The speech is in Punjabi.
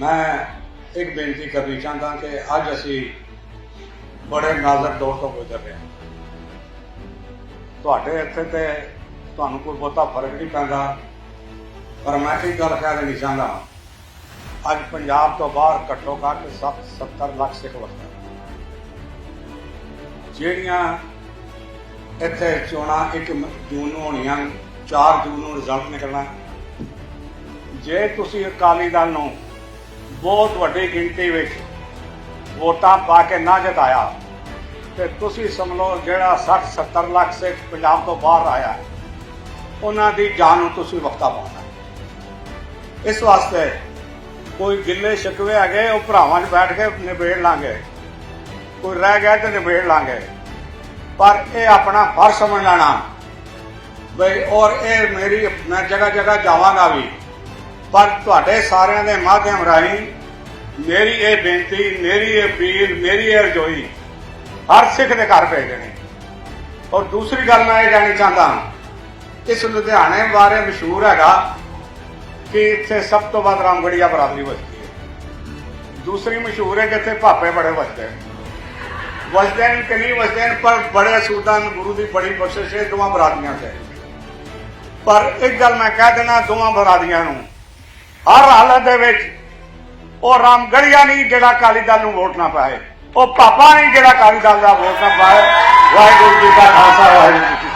ਮੈਂ ਇੱਕ ਬੇਨਤੀ ਕਰਨੀ ਚਾਹੁੰਦਾ ਕਿ ਅੱਜ ਅਸੀਂ ਬੜੇ ਨਾਜ਼ੁਕ ਦੌਰ ਤੋਂ ਗੁਜ਼ਰ ਰਹੇ ਹਾਂ। ਤੁਹਾਡੇ ਇੱਥੇ ਤੇ ਤੁਹਾਨੂੰ ਕੋਈ ਬਹੁਤਾ ਫ਼ਰਕ ਨਹੀਂ ਪੈਂਦਾ, ਪਰ ਮੈਂ ਇੱਕ ਗੱਲ ਕਹਿ ਦੇਣੀ ਚਾਹੁੰਦਾ ਅੱਜ ਪੰਜਾਬ ਤੋਂ ਬਾਹਰ ਘੱਟੋ ਘੱਟ 70 ਲੱਖ ਸਿੱਖ ਵਸਦੇ ਜਿਹੜੀਆਂ ਇੱਥੇ ਚੋਣਾਂ 1 ਜੂਨ ਨੂੰ ਹੋਣੀਆਂ 4 ਜੂਨ ਨੂੰ ਰਿਜ਼ਲਟ ਨਿਕਲਣਾ। ਜੇ ਤੁਸੀਂ ਅਕਾਲੀ ਦਲ ਨੂੰ ਬਹੁਤ ਵੱਡੀ ਗਿਣਤੀ ਵਿੱਚ ਵੋਟਾਂ ਪਾ ਕੇ ਨਾ ਜਿਤਾਇਆ। ਤੇ ਤੁਸੀਂ ਸਮਝ ਲਓ ਜਿਹੜਾ 60 70 ਲੱਖ ਸਿੱਖ ਪੰਜਾਬ ਤੋਂ ਬਾਹਰ ਆਇਆ, ਉਹਨਾਂ ਦੀ ਜਾਨ ਨੂੰ ਤੁਸੀਂ ਵਕਤਾ ਪਾਉਣਾ ਇਸ ਵਾਸਤੇ ਕੋਈ ਗਿੱਲੇ ਸ਼ਿਕਵੇ ਹੈਗੇ, ਉਹ ਭਰਾਵਾਂ 'ਚ ਬੈਠ ਕੇ ਨਿਬੇੜ ਲਾਂਗੇ। ਕੋਈ ਰਹਿ ਗਿਆ ਤੇ ਨਿਬੇੜ ਲਾਂਗੇ। ਪਰ ਇਹ ਆਪਣਾ ਫਰਜ਼ ਸਮਝ ਲੈਣਾ, ਬਈ ਔਰ ਇਹ ਮੇਰੀ, ਮੈਂ ਜਗ੍ਹਾ ਜਗ੍ਹਾ ਜਾਵਾਂਗਾ ਵੀ। ਪਰ ਤੁਹਾਡੇ ਸਾਰਿਆਂ ਦੇ ਮਾਧਿਅਮ ਰਾਹੀਂ ਮੇਰੀ ਇਹ ਬੇਨਤੀ, ਮੇਰੀ ਇਹ ਅਪੀਲ, ਮੇਰੀ ਇਹ ਰਜੋਈ ਹਰ ਸਿੱਖ ਦੇ ਘਰ ਭੇਜਣੀ ਔਰ ਦੂਸਰੀ ਗੱਲ ਮੈਂ ਇਹ ਜਾਣੀ ਚਾਹੁੰਦਾ ਇਸ ਲੁਧਿਆਣੇ ਬਾਰੇ ਮਸ਼ਹੂਰ ਹੈਗਾ ਕਿ ਇੱਥੇ ਸਭ ਤੋਂ ਵੱਧ ਰਾਮਗੜੀਆ ਬਰਾਦਰੀ ਵਸਦੀ ਹੈ। ਦੂਸਰੀ ਮਸ਼ਹੂਰ ਹੈ ਕਿ ਇੱਥੇ ਭਾਪੇ ਬੜੇ ਵਸਦੇ ਨੇ। ਵਸਦੇ ਨੇ ਕਿ ਨਹੀਂ ਵਸਦੇ ਨੇ, ਪਰ ਬੜੇ ਸੂਦਾਨ ਗੁਰੂ ਦੀ ਬੜੀ ਬਖਸ਼ਿਸ਼ ਹੈ ਦੋਵਾਂ ਬਰਾਦਰੀਆਂ ਤੇ। ਪਰ ਇੱਕ ਗੱਲ ਮੈਂ ਕਹਿ ਦੇਣਾ ਦੋਵਾਂ ਬਰਾਦਰੀਆਂ ਨੂੰ ਹਰ ਹਾਲਤ ਦੇ ਵਿੱਚ ਉਹ ਰਾਮਗੜੀਆ ਨਹੀਂ ਜਿਹੜਾ ਅਕਾਲੀ ਦਲ ਨੂੰ ਵੋਟ ਨਾ ਪਾਏ। ਉਹ ਪਾਪਾ ਨਹੀਂ ਜਿਹੜਾ ਅਕਾਲੀ ਦਲ ਦਾ ਵੋਟ ਨਾ ਪਾਏ। ਵਾਹਿਗੁਰੂ ਜੀ ਦਾ ਖਾਲਸਾ, ਵਾਹਿਗੁਰੂ ਜੀ